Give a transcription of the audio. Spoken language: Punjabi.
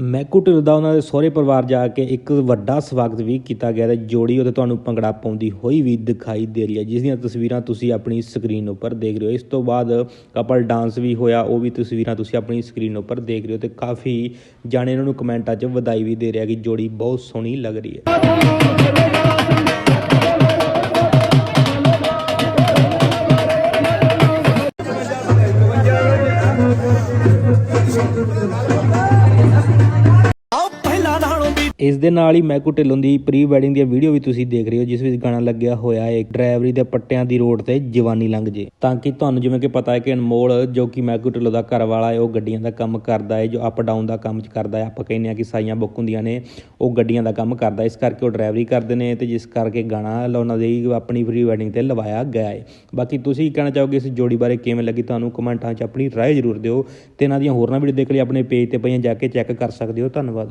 ਮੈਕੂ ਢਿੱਲ ਦਾ ਉਹਨਾਂ ਦੇ ਸਹੁਰੇ ਪਰਿਵਾਰ ਜਾ ਕੇ ਇੱਕ ਵੱਡਾ ਸਵਾਗਤ ਵੀ ਕੀਤਾ ਗਿਆ ਤੇ ਜੋੜੀ ਉਹਦੇ ਤੁਹਾਨੂੰ ਭੰਗੜਾ ਪਾਉਂਦੀ ਹੋਈ ਵੀ ਦਿਖਾਈ ਦੇ ਰਹੀ ਹੈ, ਜਿਸ ਦੀਆਂ ਤਸਵੀਰਾਂ ਤੁਸੀਂ ਆਪਣੀ ਸਕਰੀਨ ਉੱਪਰ ਦੇਖ ਰਹੇ ਹੋ। ਇਸ ਤੋਂ ਬਾਅਦ ਕਪਲ ਡਾਂਸ ਵੀ ਹੋਇਆ, ਉਹ ਵੀ ਤਸਵੀਰਾਂ ਤੁਸੀਂ ਆਪਣੀ ਸਕਰੀਨ ਉੱਪਰ ਦੇਖ ਰਹੇ ਹੋ ਤੇ ਕਾਫੀ ਜਾਣੇ ਇਹਨਾਂ ਨੂੰ ਕਮੈਂਟਾਂ 'ਚ ਵਧਾਈ ਵੀ ਦੇ ਰਿਹਾ ਕਿ ਜੋੜੀ ਬਹੁਤ ਸੋਹਣੀ ਲੱਗ ਰਹੀ ਹੈ। ਇਸ ਦੇ ਨਾਲ ਹੀ ਮੈਕੂ ਢਿੱਲੋਂ ਦੀ ਪ੍ਰੀ ਵੈਡਿੰਗ ਦੀ ਵੀਡੀਓ ਵੀ ਤੁਸੀਂ ਦੇਖ ਰਹੇ ਹੋ, ਜਿਸ ਵਿੱਚ ਗਾਣਾ ਲੱਗਿਆ ਹੋਇਆ ਹੈ ਡਰਾਈਵਰੀ ਦੇ ਪੱਟਿਆਂ ਦੀ ਰੋਡ ਤੇ ਜਵਾਨੀ ਲੰਘ ਜੇ। ਤਾਂ ਕਿ ਤੁਹਾਨੂੰ ਜਿਵੇਂ ਕਿ ਪਤਾ ਹੈ ਕਿ ਅਨਮੋਲ, ਜੋ ਕਿ ਮੈਕੂ ਢਿੱਲੋਂ ਦਾ ਘਰ ਵਾਲਾ ਹੈ, ਉਹ ਗੱਡੀਆਂ ਦਾ ਕੰਮ ਕਰਦਾ ਹੈ, ਜੋ ਅਪ ਡਾਊਨ ਦਾ ਕੰਮ ਕਰਦਾ ਹੈ। ਆਪਾਂ ਕਹਿੰਦੇ ਆ ਕਿ ਸਾਈਆਂ ਬੁੱਕ ਹੁੰਦੀਆਂ ਨੇ, ਉਹ ਗੱਡੀਆਂ ਦਾ ਕੰਮ ਕਰਦਾ ਇਸ ਕਰਕੇ ਉਹ ਡਰਾਈਵਰੀ ਕਰਦੇ ਨੇ ਤੇ ਜਿਸ ਕਰਕੇ ਗਾਣਾ ਉਹਨਾਂ ਦੀ ਆਪਣੀ ਪ੍ਰੀ ਵੈਡਿੰਗ ਤੇ ਲਵਾਇਆ ਗਿਆ ਹੈ। ਬਾਕੀ ਤੁਸੀਂ ਕੀ ਕਹਿਣਾ ਚਾਹੋਗੇ ਇਸ ਜੋੜੀ ਬਾਰੇ, ਕਿਵੇਂ ਲੱਗੀ ਤੁਹਾਨੂੰ ਕਮੈਂਟਾਂ 'ਚ ਆਪਣੀ ਰਾਏ ਜ਼ਰੂਰ ਦਿਓ ਤੇ ਇਹਨਾਂ ਦੀਆਂ ਹੋਰਨਾਂ ਵੀਡੀਓ ਦੇਖ ਲਈ, ਆਪਣੇ ਪੇਜ ਤੇ ਪਈਆਂ ਜਾ ਕੇ ਚੈੱਕ ਕਰ ਸਕਦੇ ਹੋ। ਧੰਨਵਾਦ।